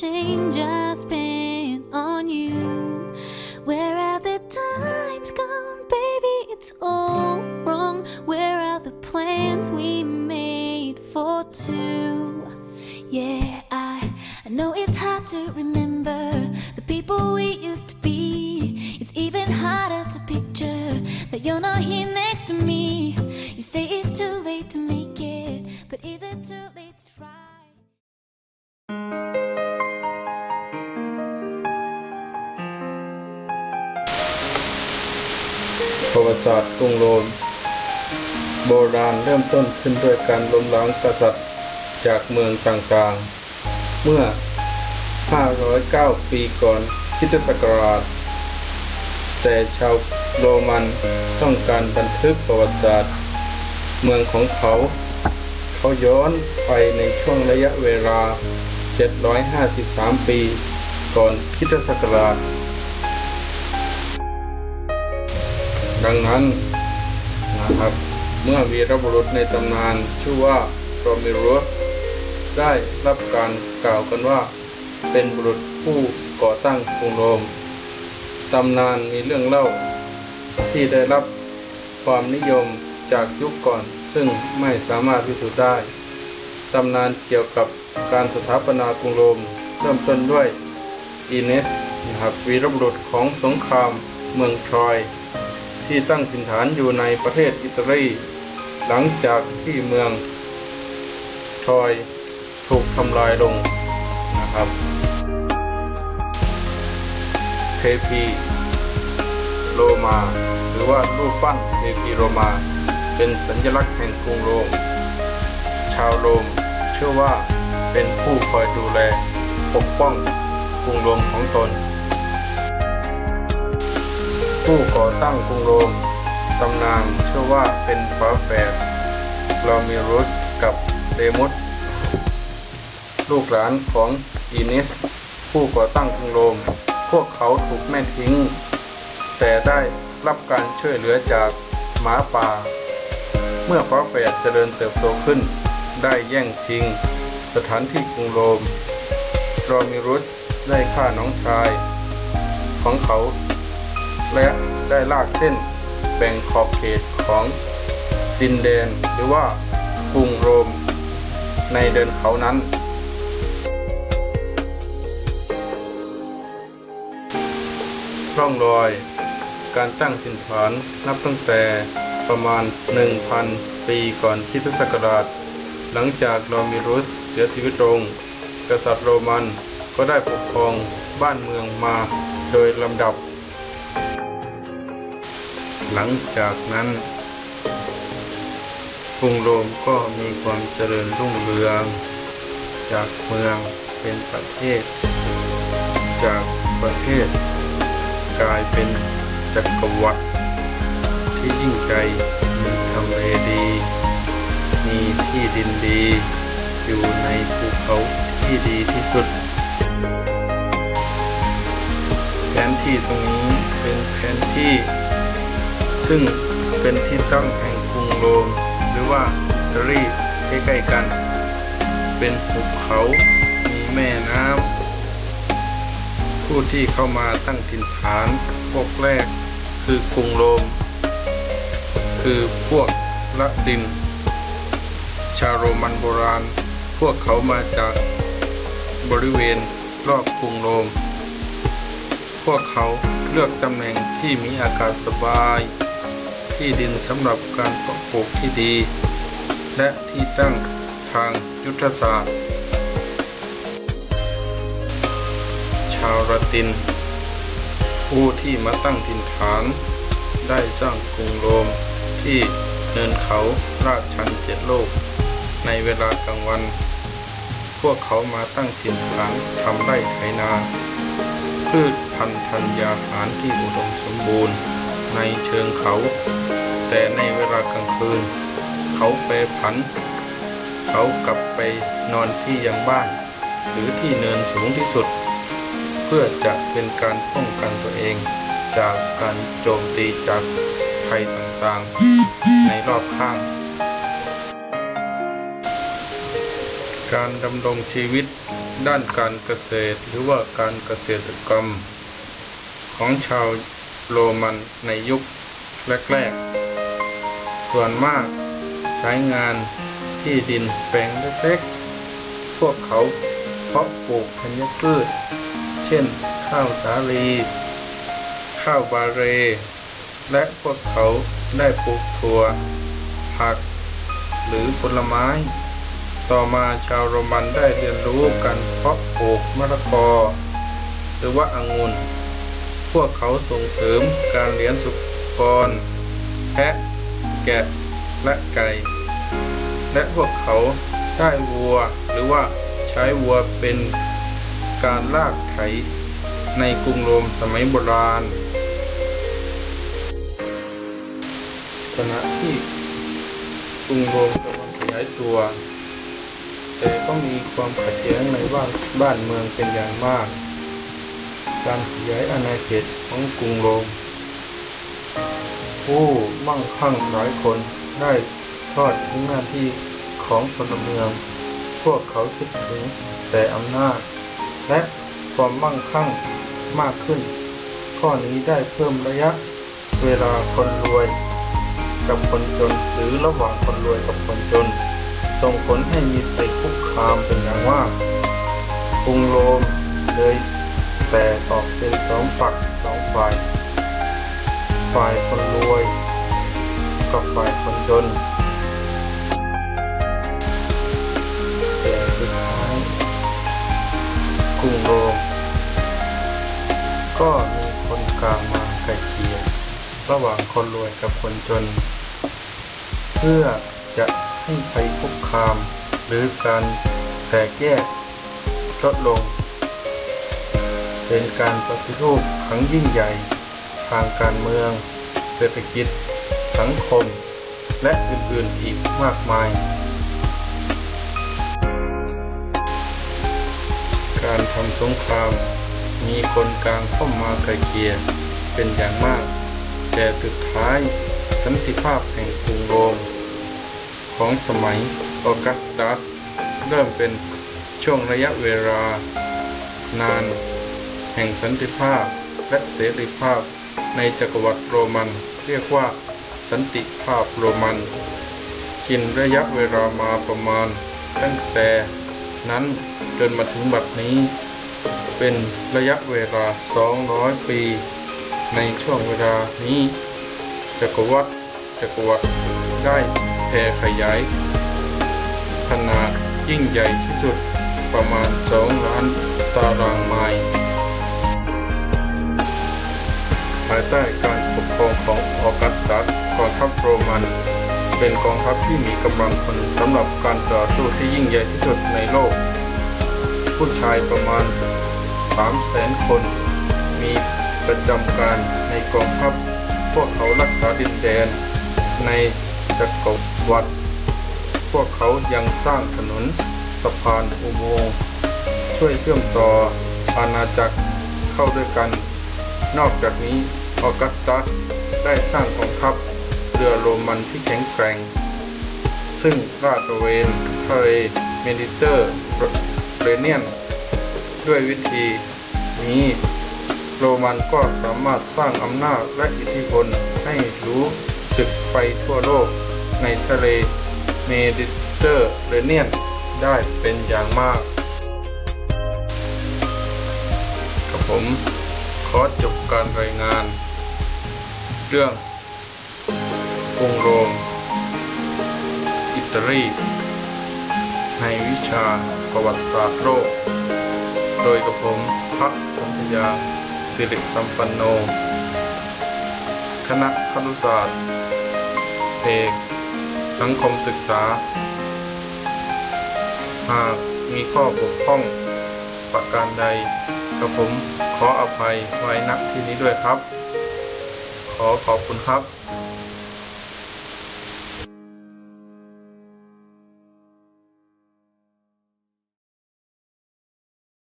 change I spent on you. Where have the times gone, baby? It's all wrong. Where are the plans we made for two? Yeah, I, I know it's hard to remember the people we used to be. It's even harder to picture that you're not here next to me. You say it's too late to make it, but is it too late ติศาสตร์กรุงโรม โบราณเริ่มต้นขึ้นด้วยการล้มล้างกษัตริย์จากเมืองต่างๆ เมื่อ 509 ปีก่อนคริสตศักราช แต่ชาวโรมันต้องการบันทึกประวัติศาสตร์ เมืองของเขา เขาย้อนไปในช่วงระยะเวลา 753 ปี ก่อนคริสตศักราช ดังนั้นนะครับ เมื่อวีรบุรุษในตำนานชื่อว่าโรมิรุสได้รับการกล่าวกันว่า เป็นบุรุษผู้ก่อตั้งกรุงโรมตำนานมีเรื่องเล่า ที่ได้รับความนิยมจากยุคก่อน ซึ่งไม่สามารถพิสูจน์ได้ตำนานเกี่ยวกับการสถาปนากรุงโรมเริ่มต้นด้วยอีเนสนะครับวีรบุรุษของสงครามเมืองทรอย ที่ตั้งถิ่นฐานอยู่ในประเทศอิตาลี หลังจากที่เมืองทรอยถูกทำลายลงนะครับ เทพีโรมา หรือว่ารูปปั้นเทพีโรมา เป็นสัญลักษณ์แห่งกรุงโรม ชาวโรมเชื่อว่าเป็นผู้คอยดูแลปกป้องกรุงโรมของตน ผู้ก่อตั้งกรุงโรมตำนานเชื่อว่าเป็นฝาแฝดลอมิรุสกับเดมุสลูกหลานของอีนิส ผู้ก่อตั้งกรุงโรม พวกเขาถูกแม่ทิ้ง แต่ได้รับการช่วยเหลือจากหมาป่า เมื่อฝาแฝดเจริญเติบโตขึ้น ได้แย่งชิง สถานที่กรุงโรมโรมิรุสได้ฆ่าน้องชายของเขา และได้ลากเส้นแบ่งขอบเขตของดินแดนหรือว่ากรุงโรมในเดินเขานั้น ร่องรอย การตั้งถิ่นฐานนับตั้งแต่ประมาณ 1,000 ปีก่อนคริสตศักราช หลังจากโรมิรุสเสียชีวิตลง กษัตริย์โรมันก็ได้ปกครองบ้านเมืองมาโดยลำดับ หลังจากนั้นกรุงโรมก็มีความเจริญรุ่งเรือง จากเมืองเป็นประเทศ จากประเทศ กลายเป็นจักรวรรดิที่ยิ่งใหญ่มีทำเลดี มีที่ดินดี อยู่ในภูเขาที่ดีที่สุดแผนที่ตรงนี้เป็นแผนที่ ซึ่งเป็นที่ตั้งแห่งกรุงโรมหรือว่าอิตาลีใกล้ๆกัน เป็นภูเขามีแม่น้ำผู้ที่เข้ามาตั้งถิ่นฐานพวกแรกคือกรุงโรม คือพวกละดิน ชาวโรมันโบราณ พวกเขามาจากบริเวณรอบกรุงโรม พวกเขาเลือกตำแหน่งที่มีอากาศสบาย ที่ดินสำหรับการเพาะปลูกที่ดี และที่ตั้งทางยุทธศาสตร์ ชาวละติน ผู้ที่มาตั้งถิ่นฐาน ได้สร้างกรุงโรมที่เนินเขาราดชันเจ็ดโลก ในเวลากลางวัน พวกเขามาตั้งถิ่นฐานทำไร่ไถนา พืชพันธุ์ธัญญาหารที่อุดมสมบูรณ์ ในเชิงเขา แต่ในเวลากลางคืน เขาแปผัน เขากลับไปนอนที่ยังบ้าน หรือที่เนินสูงที่สุด เพื่อจะเป็นการป้องกันตัวเองจากการโจมตีจากภัยต่างๆ ในรอบข้าง การดำรงชีวิตด้านการเกษตรหรือว่าการเกษตรกรรม ของชาว โรมันในยุคแรกๆ ส่วนมากใช้งานที่ดินแปลงเล็กๆ พวกเขาเพาะปลูกธัญพืช เช่นข้าวสาลี ข้าวบาเร และพวกเขาได้ปลูกถั่ว ผัก หรือผลไม้ ต่อมาชาวโรมันได้เรียนรู้การเพาะปลูกมะละกอ หรือว่าองุ่น พวกเขาส่งเสริมการเลี้ยงสุกร แพะ แกะ และไก่ และพวกเขาได้วัวหรือว่าใช้วัวเป็นการลากไถในกรุงโรมสมัยโบราณขณะที่กรุงโรมกำลังขยายตัว แต่ก็มีความขัดแย้งในบ้านบ้านเมืองเป็นอย่างมาก การขยายอาณาเขตของกรุงโรมผู้มั่งคั่งหลายคนได้ทอดทิ้งหน้าที่ของพลเมือง พวกเขาคิดถึงแต่อำนาจ และความมั่งคั่งมากขึ้น ข้อนี้ได้เพิ่มระยะเวลาคนรวย กับคนจนหรือระหว่างคนรวยกับคนจน ส่งผลให้มีภัยคุกคามเป็นอย่างมากกรุงโรมเลย แต่ออกเป็นสองฝักสองฝ่าย ฝ่ายคนรวย กับฝ่ายคนจนแต่สุดท้ายกรุงโรมก็มีคนกลางมาไกลเกลี่ยระหว่างคนรวยกับคนจน เพื่อจะให้ภัยคุกคาม หรือการแตกแยกลดลง เป็นการปฏิรูปครั้งยิ่งใหญ่ ทางการเมือง เศรษฐกิจ สังคม และอื่นๆอีกมากมาย การทำสงคราม มีคนกลางเข้ามาไกลเกลี่ยเป็นอย่างมาก แต่สุดท้ายสันติภาพแห่งกรุงโรม ของสมัยออกัสตัสเริ่มเป็นช่วงระยะเวลานาน แห่งสันติภาพและเสรีภาพในจักรวรรดิโรมันเรียกว่าสันติภาพโรมันกินระยะเวลามาประมาณ ตั้งแต่นั้นจนมาถึงบัดนี้ เป็นระยะเวลา 200 ปี ในช่วงเวลานี้ จักรวรรดิจักรวรรดิได้แผ่ขยาย ขนาดยิ่งใหญ่ที่สุดประมาณ 2 ล้านตารางไมล์ ภายใต้การปกครองของออกัสตัสกองทัพโรมัน เป็นกองทัพที่มีกำลังคนสำหรับการต่อสู้ที่ยิ่งใหญ่ที่สุดในโลก ผู้ชายประมาณ3แสนคน มีประจำการในกองทัพ พวกเขารักษาดินแดน ในจักรวรรดิพวกเขายังสร้างถนนสะพานอุโมงค์ช่วยเชื่อมต่ออาณาจักรเข้าด้วยกัน นอกจากนี้ออกัสตัสได้สร้างกองทัพเรือโรมันที่แข็งแกร่ง ซึ่งลาดตระเวนทะเลเมดิเตอร์เรเนียน ด้วยวิธีนี้ โรมันก็สามารถสร้างอำนาจและอิทธิพลให้รู้สึกไปทั่วโลกในทะเลเมดิเตอร์เรเนียนได้เป็นอย่างมาก กับผม อจบการรายงาน เรื่องกรุงโรม อิตาลี ในวิชาประวัติศาสตร์โลก โดยกับผมพระสัญญาสิริสัมปันโน คณะครุศาสตร์เอกสังคมศึกษา หากมีข้อบกพร่องประการใด กับผมขออภัยไว้นักที่นี้ด้วยครับ ขอขอบคุณครับ